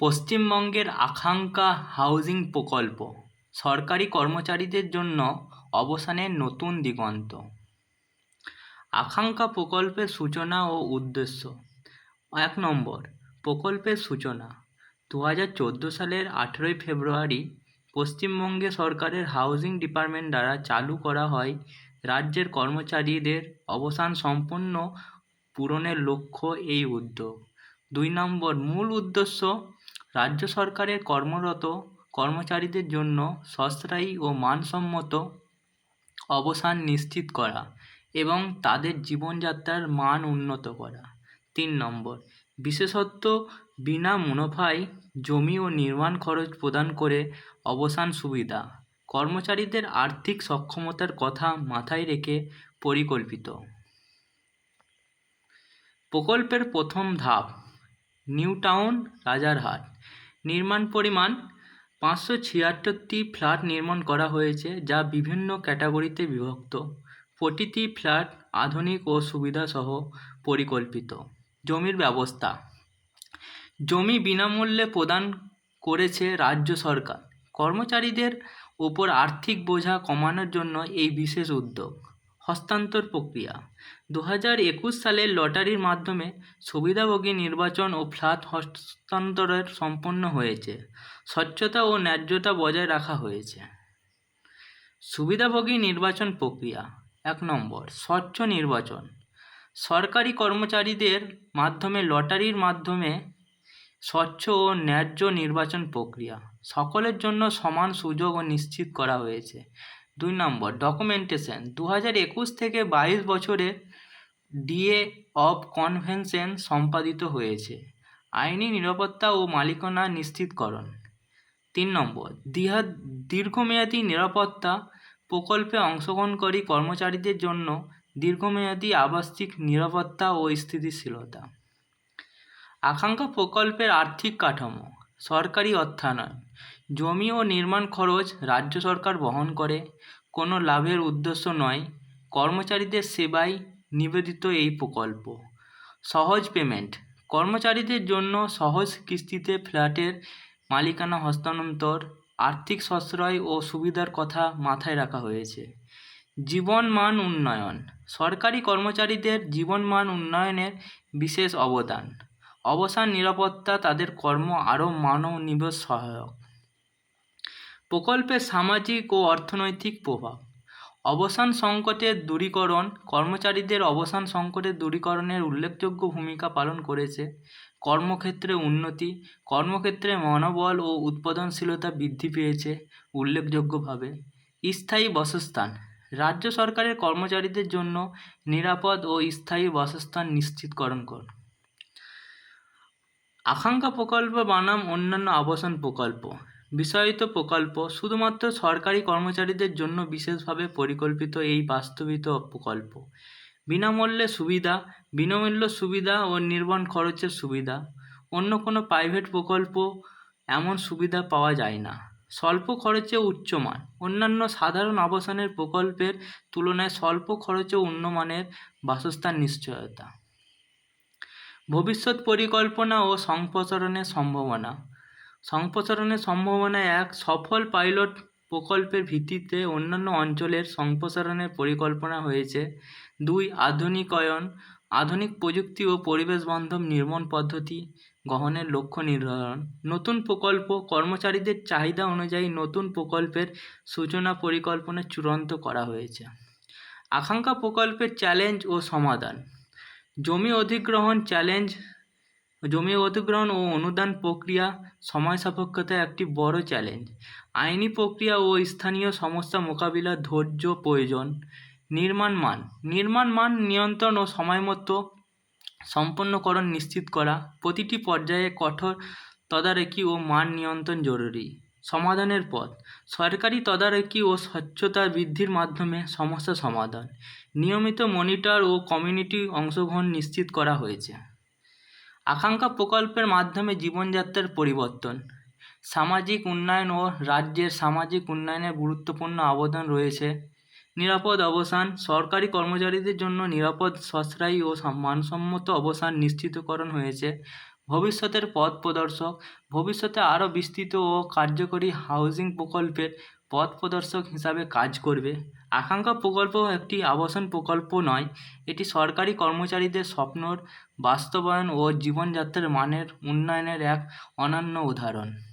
পশ্চিমবঙ্গের আকাঙ্ক্ষা হাউজিং প্রকল্প সরকারি কর্মচারীদের জন্য অবসানের নতুন দিগন্ত। আকাঙ্ক্ষা প্রকল্পের সূচনা ও উদ্দেশ্য। এক নম্বর, প্রকল্পের সূচনা। দু হাজার চোদ্দ সালের আঠেরোই ফেব্রুয়ারি পশ্চিমবঙ্গে সরকারের হাউজিং ডিপার্টমেন্ট দ্বারা চালু করা হয় রাজ্যের কর্মচারীদের অবসান সম্পন্ন পূরণের লক্ষ্য এই উদ্যোগ। দুই নম্বর, মূল উদ্দেশ্য রাজ্য সরকারের কর্মরত কর্মচারীদের জন্য সস্ত্রায়ী ও মানসম্মত অবসান নিশ্চিত করা এবং তাদের জীবনযাত্রার মান উন্নত করা। তিন নম্বর, বিশেষত্ব বিনা মুনাফায় জমি ও নির্মাণ খরচ প্রদান করে অবসান সুবিধা। কর্মচারীদের আর্থিক সক্ষমতার কথা মাথায় রেখে পরিকল্পিত। প্রকল্পের প্রথম ধাপ নিউ টাউন রাজারহাট। নির্মাণ পরিমাণ পাঁচশো ছিয়াত্তরটি ফ্ল্যাট নির্মাণ করা হয়েছে, যা বিভিন্ন ক্যাটাগরিতে বিভক্ত। প্রতিটি ফ্ল্যাট আধুনিক ও সুবিধাসহ পরিকল্পিত। জমির ব্যবস্থা। জমি বিনামূল্যে প্রদান করেছে রাজ্য সরকার। কর্মচারীদের ওপর আর্থিক বোঝা কমানোর জন্য এই বিশেষ উদ্যোগ। হস্তান্তর প্রক্রিয়া। দু হাজার একুশ সালের লটারির মাধ্যমে সুবিধাভোগী নির্বাচন ও ফ্ল্যাট হস্তান্তরের সম্পন্ন হয়েছে। স্বচ্ছতা ও ন্যায্যতা বজায় রাখা হয়েছে। সুবিধাভোগী নির্বাচন প্রক্রিয়া। এক নম্বর, স্বচ্ছ নির্বাচন। সরকারি কর্মচারীদের মাধ্যমে, লটারির মাধ্যমে স্বচ্ছ ও ন্যায্য নির্বাচন প্রক্রিয়া। সকলের জন্য সমান সুযোগ ও নিশ্চিত করা হয়েছে। দুই নম্বর ডকুমেন্টেশন দু হাজার একুশ থেকে বাইশ বছরে ডিএ অফ কনভেনশন সম্পাদিত হয়েছে। আইনি নিরাপত্তা ও মালিকানা নিশ্চিতকরণ। তিন নম্বর দিহা দীর্ঘমেয়াদী নিরাপত্তা প্রকল্পে অংশগ্রহণকারী কর্মচারীদের জন্য দীর্ঘমেয়াদী আবাসিক নিরাপত্তা ও স্থিতিশীলতা। আকাঙ্ক্ষা প্রকল্পের আর্থিক কাঠামো, সরকারি অর্থায়ন জমি ও নির্মাণ খরচ রাজ্য সরকার বহন করে, কোনো লাভের উদ্দেশ্য নয়। কর্মচারীদের সেবায় নিবেদিত এই প্রকল্প। সহজ পেমেন্ট। কর্মচারীদের জন্য সহজ কিস্তিতে ফ্ল্যাটের মালিকানা হস্তান্তর, আর্থিক সাশ্রয় ও সুবিধার কথা মাথায় রাখা হয়েছে। জীবনমান উন্নয়ন। সরকারি কর্মচারীদের জীবনমান উন্নয়নের বিশেষ অবদান। অবসান নিরাপত্তা তাদের কর্ম আরও মানবনিবেশ সহায়ক। প্রকল্পের সামাজিক ও অর্থনৈতিক প্রভাব। অবসান সংকটের দূরীকরণ, কর্মচারীদের অবসান সংকটের দূরীকরণের উল্লেখযোগ্য ভূমিকা পালন করেছে। কর্মক্ষেত্রে উন্নতি, কর্মক্ষেত্রে মনোবল ও উৎপাদনশীলতা বৃদ্ধি পেয়েছে উল্লেখযোগ্যভাবে। স্থায়ী বাসস্থান, রাজ্য সরকারের কর্মচারীদের জন্য নিরাপদ ও স্থায়ী বাসস্থান নিশ্চিতকরণ কর। আকাঙ্ক্ষা প্রকল্প বানাম অন্যান্য আবাসন প্রকল্প। বিষয়িত প্রকল্প শুধুমাত্র সরকারি কর্মচারীদের জন্য বিশেষভাবে পরিকল্পিত এই বাস্তবিত প্রকল্প। বিনামূল্যে সুবিধা, বিনামূল্য সুবিধা ও নির্মাণ খরচের সুবিধা। অন্য কোনো প্রাইভেট প্রকল্প এমন সুবিধা পাওয়া যায় না। স্বল্প খরচে উচ্চমান। অন্যান্য সাধারণ আবাসনের প্রকল্পের তুলনায় স্বল্প খরচে উন্নমানের বাসস্থান নিশ্চয়তা। ভবিষ্যৎ পরিকল্পনা ও সম্প্রসারণের সম্ভাবনা। সম্প্রসারণের সম্ভাবনা এক সফল পাইলট প্রকল্পের ভিত্তিতে অন্যান্য অঞ্চলের সম্প্রসারণের পরিকল্পনা হয়েছে। দুই, আধুনিকায়ন, আধুনিক প্রযুক্তি ও পরিবেশ বান্ধব নির্মাণ পদ্ধতি গ্রহণের লক্ষ্য নির্ধারণ। নতুন প্রকল্প কর্মচারীদের চাহিদা অনুযায়ী নতুন প্রকল্পের সূচনা পরিকল্পনা চূড়ান্ত করা হয়েছে। আকাঙ্ক্ষা প্রকল্পের চ্যালেঞ্জ ও সমাধান। জমি অধিগ্রহণ চ্যালেঞ্জ জমি অধিগ্রহণ ও অনুদান প্রক্রিয়া সময় সাপেক্ষতা একটি বড় চ্যালেঞ্জ আইনি প্রক্রিয়া ও স্থানীয় সমস্যা মোকাবিলার ধৈর্য প্রয়োজন। নির্মাণ মান। নির্মাণ মান নিয়ন্ত্রণ ও সময়মতো সম্পন্নকরণ নিশ্চিত করা। প্রতিটি পর্যায়ে কঠোর তদারকি ও মান নিয়ন্ত্রণ জরুরি। সমাধানের পথ। সরকারি তদারকি ও স্বচ্ছতা বৃদ্ধির মাধ্যমে সমস্যা সমাধান। নিয়মিত মনিটর ও কমিউনিটি অংশগ্রহণ নিশ্চিত করা হয়েছে। আকাঙ্ক্ষা প্রকল্পের মাধ্যমে জীবনযাত্রার পরিবর্তন। সামাজিক উন্নয়ন ও রাজ্যের সামাজিক উন্নয়নে গুরুত্বপূর্ণ অবদান রয়েছে। নিরাপদ অবসান, সরকারি কর্মচারীদের জন্য নিরাপদ, সাশ্রয়ী ও মানসম্মত অবসান নিশ্চিতকরণ হয়েছে। ভবিষ্যতের পথ প্রদর্শক, ভবিষ্যতে আরও বিস্তৃত ও কার্যকরী হাউজিং প্রকল্পের পথ প্রদর্শক হিসাবে কাজ করবে। আকাঙ্ক্ষা প্রকল্প একটি আবাসন প্রকল্প নয়, এটি সরকারি কর্মচারীদের স্বপ্নর বাস্তবায়ন ও জীবনযাত্রার মানের উন্নয়নের এক অনন্য উদাহরণ।